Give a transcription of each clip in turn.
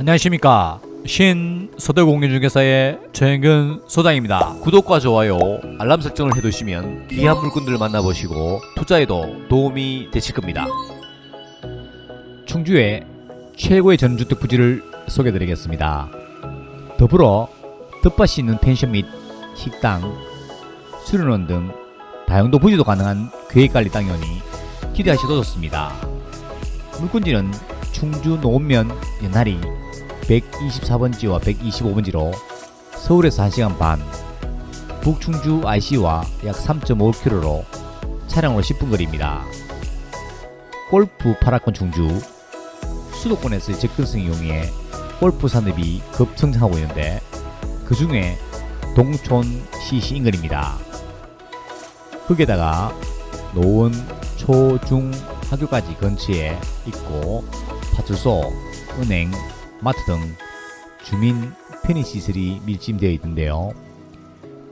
안녕하십니까. 신 서대공인중개사의 최근 소장입니다. 구독과 좋아요 알람 설정을 해두시면 귀한 물건들을 만나보시고 투자에도 도움이 되실 겁니다. 충주의 최고의 전주택 부지를 소개해드리겠습니다. 더불어 텃밭이 있는 펜션 및 식당 수련원 등 다용도 부지도 가능한 계획관리 땅이오니 기대하셔도 좋습니다. 물건지는 충주 노원면 연하리 124번지와 125번지로 서울에서 1시간 반, 북충주 IC와 약 3.5km로 차량으로 10분 거리입니다. 골프 파라권 충주, 수도권에서의 접근성 이 용이해 골프 산업이 급성장하고 있는데 그 중에 동촌 CC 인근입니다. 거기에다가 노원, 초, 중 학교까지 근처에 있고 파출소, 은행, 마트 등 주민 편의시설이 밀집되어 있는데요.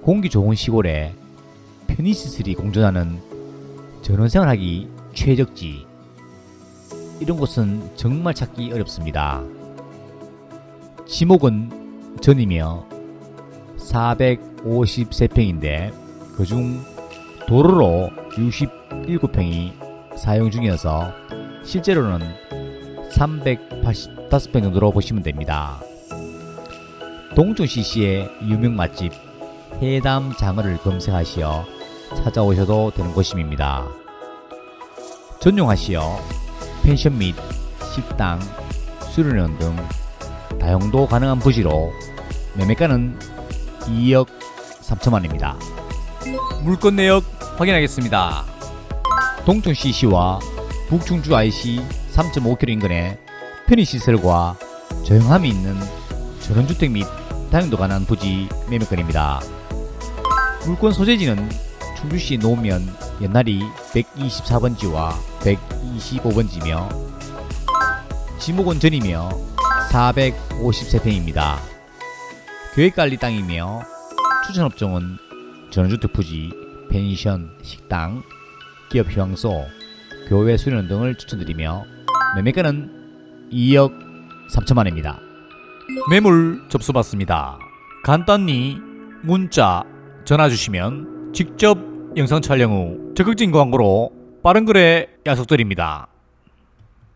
공기 좋은 시골에 편의시설이 공존하는 전원생활하기 최적지 이런 곳은 정말 찾기 어렵습니다. 지목은 전이며 453평인데 그중 도로로 67평이 사용 중이어서 실제로는 385평 정도로 보시면 됩니다. CC의 유명 맛집 해담 장어를 검색하시어 찾아오셔도 되는 곳입니다. 전용하시어 펜션 및 식당, 수련원 등 다용도 가능한 부지로 매매가는 2억 3천만입니다. 물건 내역 확인하겠습니다. 동촌 CC와 북충주 IC 3.5km 인근에 편의시설과 조용함이 있는 전원주택 및 다용도 가능한 부지 매매권입니다. 물건 소재지는 충주시 노면 연날이 124번지와 125번지며 지목원 전이며 453평입니다. 계획관리 땅이며 추천업종은 전원주택 부지, 펜션, 식당, 기업 휴양소, 교회 수련 등을 추천드리며 매매가는 2억 3천만 원입니다. 매물 접수 받습니다. 간단히 문자, 전화 주시면 직접 영상 촬영 후 적극적인 광고로 빠른 거래 약속드립니다.